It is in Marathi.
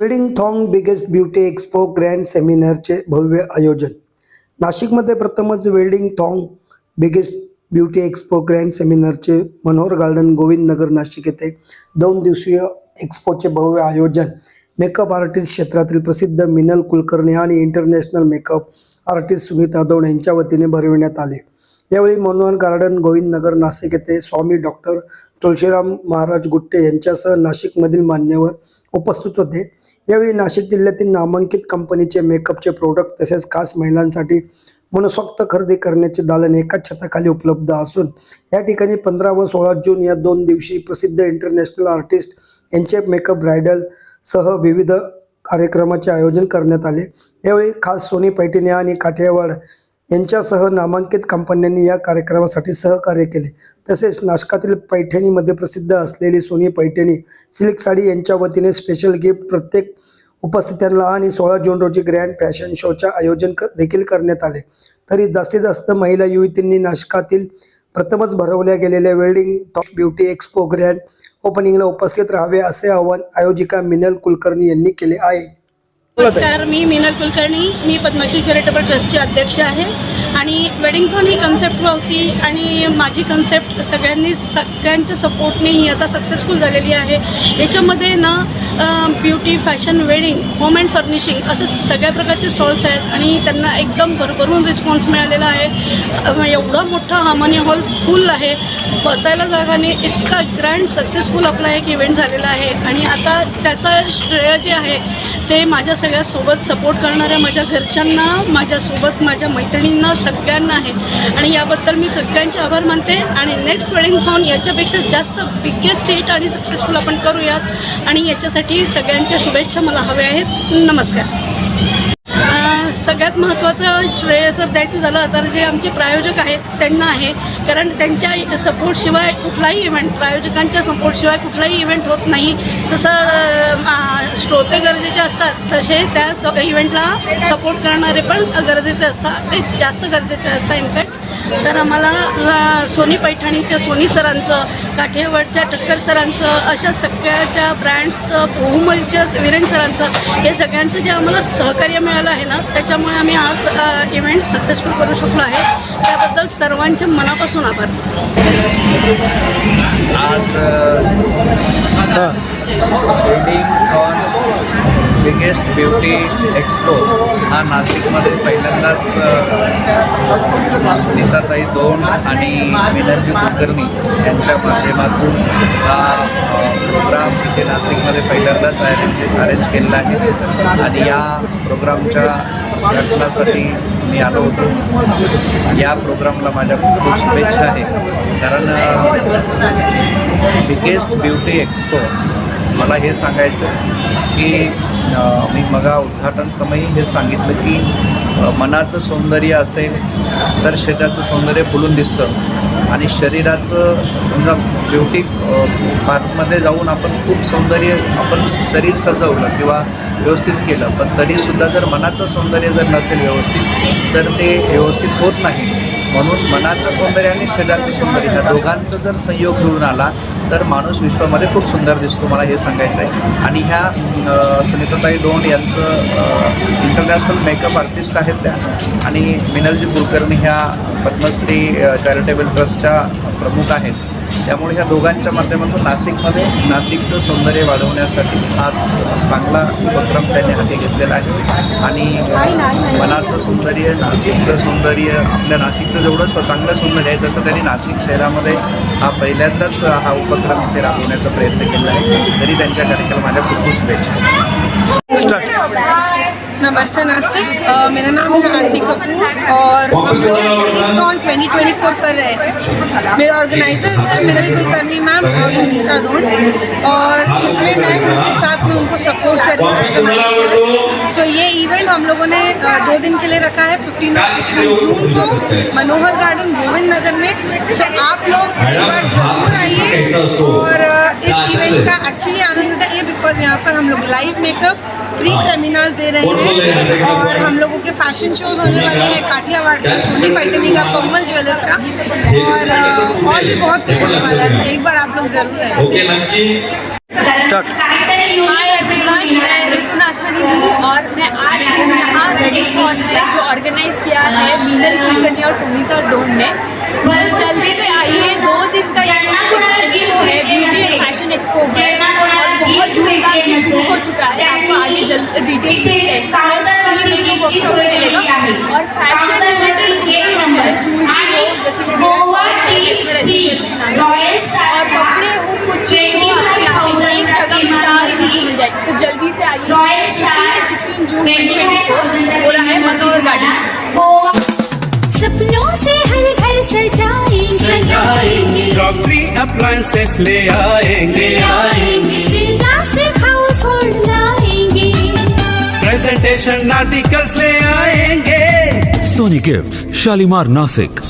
वेडिंग थॉंग बिगेस्ट ब्युटी एक्सपो ग्रँड सेमिनारचे भव्य आयोजन. नाशिकमध्ये प्रथमच वेडिंग थॉंग बिगेस्ट ब्युटी एक्सपो ग्रँड सेमिनारचे मनोहर गार्डन गोविंद नगर नाशिक येथे दोन दिवसीय एक्सपोचे भव्य आयोजन. मेकअप आर्टिस्ट क्षेत्रातील प्रसिद्ध मिनल कुलकर्णी आणि इंटरनॅशनल मेकअप आर्टिस्ट सुनीता दौड यांच्या वतीने भरविण्यात आले. यावेळी मनोहर गार्डन गोविंद नगर नाशिक येथे स्वामी डॉक्टर तुळशीराम महाराज गुट्टे यांच्यासह नाशिकमधील मान्यवर उपस्थित होते. यावेळी नाशिक जिल्ह्यातील नामांकित कंपनीचे मेकअपचे प्रोडक्ट तसेच खास महिलांसाठी मनसोक्त खरेदी करण्याचे दालन एकाच छताखाली उपलब्ध असून या ठिकाणी पंधरा व सोळा जून या दोन दिवशी प्रसिद्ध इंटरनॅशनल आर्टिस्ट यांचे मेकअप ब्रायडल सह विविध कार्यक्रमाचे आयोजन करण्यात आले. यावेळी खास सोनी पैठणी आणि काठियावाड यांच्यासह नामांकित कंपन्यांनी या कार्यक्रमासाठी सहकार्य केले. तसेच नाशकातील पैठणीमध्ये प्रसिद्ध असलेली सोनी पैठणी सिल्क साडी यांच्या वतीने स्पेशल गिफ्ट प्रत्येक उपस्थितांना आणि सोळा जून रोजी ग्रँड फॅशन शोच्या आयोजन क देखील करण्यात आले. तरी जास्तीत जास्त महिला युवतींनी नाशकातील प्रथमच भरवल्या गेलेल्या wedding top beauty expo grand ओपनिंगला उपस्थित राहावे असे आवाहन आयोजिका मिनल कुलकर्णी यांनी केले आहे. नमस्कार मी मीनल कुलकर्णी मी पद्मश्री चॅरिटेबल ट्रस्टची अध्यक्ष आहे आणि वेडिंगथॉन ही कन्सेप्ट होती आणि माझी कन्सेप्ट सगळ्यांनी सगळ्यांच्या सपोर्टने ही आता सक्सेसफुल झालेली आहे. याच्यामध्ये ना beauty fashion wedding home and furnishing असे सगळ्या प्रकारचे स्टॉल्स आहेत आणि त्यांना एकदम भरभरून रिस्पॉन्स मिळालेला आहे. एवढा मोठा हामानी हॉल फुल आहे. बसायला जागाने इतका ग्रँड सक्सेसफुल आपला एक इव्हेंट झालेला आहे आणि आता त्याचा श्रेय जे आहे ते माझ्या सगळ्यासोबत सपोर्ट करणाऱ्या माझ्या घरच्यांना माझ्यासोबत माझ्या मैत्रिणींना सगळ्यांना आहे. आणि याबद्दल मी सगळ्यांचे आभार मानते. आणि नेक्स्ट वेडिंग फॉन याच्यापेक्षा जास्त बिगेस्ट हिट आणि सक्सेसफुल आपण करूयात. आणि याच्यासाठी सगळ्यांच्या शुभेच्छा मला हव्या आहेत. नमस्कार. सगळ्यात महत्त्वाचं श्रेय जर द्यायचं झालं तर जे आमचे प्रायोजक आहेत त्यांना आहे. कारण त्यांच्या सपोर्टशिवाय कुठलाही इव्हेंट प्रायोजकांच्या सपोर्टशिवाय कुठलाही इव्हेंट होत नाही. जसं श्रोते गरजेचे असतात तसे त्या स इव्हेंटला सपोर्ट करणारे पण गरजेचे असतात ते जास्त गरजेचे असतात इनफॅक्ट तर आम्हाला सोनी पैठणीच्या सोनी सरांचं काठेवाडच्या टक्कर सरांचं अशा सगळ्याच्या ब्रँड्सचं बहुमलच्या वीरेन सरांचं हे सगळ्यांचं जे आम्हाला सहकार्य मिळालं आहे ना त्याच्यामुळे आम्ही आज इव्हेंट सक्सेसफुल करू शकलो आहे. त्याबद्दल सर्वांचे मनापासून आभार. आज बिगेस्ट ब्युटी एक्सपो हा नाशिकमध्ये पहिल्यांदाच सुनीताताई दोन आणि विनरजी कुलकर्णी यांच्या माध्यमातून हा प्रोग्राम इथे नाशिकमध्ये पहिल्यांदाच अरेंज अरेंज केलेला आहे. आणि या प्रोग्रामच्या घटनासाठी मी आलो होतो. या प्रोग्रामला माझ्या खूप खूप शुभेच्छा आहे. कारण बिगेस्ट ब्युटी एक्सपो मला हे सांगायचं की मी मगा उद्घाटन समयी हे सांगितलं की मनाचं सौंदर्य असेल तर शरीराचं सौंदर्य फुलून दिसतं. आणि शरीराचं समजा ब्युटी पार्कमध्ये जाऊन आपण खूप सौंदर्य आपण शरीर सजवलं किंवा व्यवस्थित केलं पण तरीसुद्धा जर मनाचं सौंदर्य जर नसेल व्यवस्थित तर ते व्यवस्थित होत नाही. म्हणून मनाचं सौंदर्य आणि शरीराचं सौंदर्य ह्या दोघांचा जर संयोग जुळून आला तर माणूस विश्वामध्ये खूप सुंदर दिसतो मला हे सांगायचं आहे आणि ह्या सुनीताताई दोन यांचं इंटरनॅशनल मेकअप आर्टिस्ट आहेत त्या. आणि मिनलजी कुलकर्णी ह्या पद्मश्री चॅरिटेबल ट्रस्टच्या प्रमुख आहेत. त्यामुळे ह्या दोघांच्या माध्यमातून नाशिकमध्ये नाशिकचं सौंदर्य वाढवण्यासाठी हा चांगला उपक्रम त्यांनी हाती घेतलेला आहे. आणि मनाचं सौंदर्य नाशिकचं सौंदर्य आपल्या नाशिकचं जेवढं स चांगलं सौंदर्य आहे तसं त्यांनी नाशिक शहरामध्ये हा पहिल्यांदाच हा उपक्रम इथे राबवण्याचा प्रयत्न केला आहे. तरी त्यांच्या कार्यक्रमाच्या खूप खूप शुभेच्छा. नमस्ते नासिक मेरा नाम है आरती कपूर और हम लोग टेलीथॉन 2024 कर रहे हैं। मेरे ऑर्गेनाइजर्स हैं मिनल कुलकर्णी मैम और सुनीता दोन और इसमें मैं उनके साथ में उनको सपोर्ट कर रही हूँ सो ये इवेंट हम लोगों ने दो दिन के लिए रखा है 15 और 16 जून को, मनोहर गार्डन, गोविंद नगर में। सो आप लोग एक बार ज़रूर आइए और इस इवेंट का एक्चुअली आनंद और यहाँ पर हम लोग लाइव मेकअप फ्री सेमिनार्स दे रहे हैं। और हम लोगों के फ़ैशन शोज़ होने वाले हैं काठियावाड़ का सोनी पैटनी का पंगल ज्वेलर्स का। और और भी बहुत कुछ होने वाला है तो एक बार आप लोग ज़रूर आए। ऋतुनाथानी हूँ और मैं आज यहाँ एक कॉन्फ्रेंस जो ऑर्गेनाइज किया है मीनल कुलकर्णी और सुनीता डोन ने। सपनों से हर घर सजाएँगे। ले आएँगे। आएँगे। हाउस होल्ड लाएँगे। प्रेजेंटेशन आर्टिकल्स ले आएँगे। Sony gifts Shalimar Nashik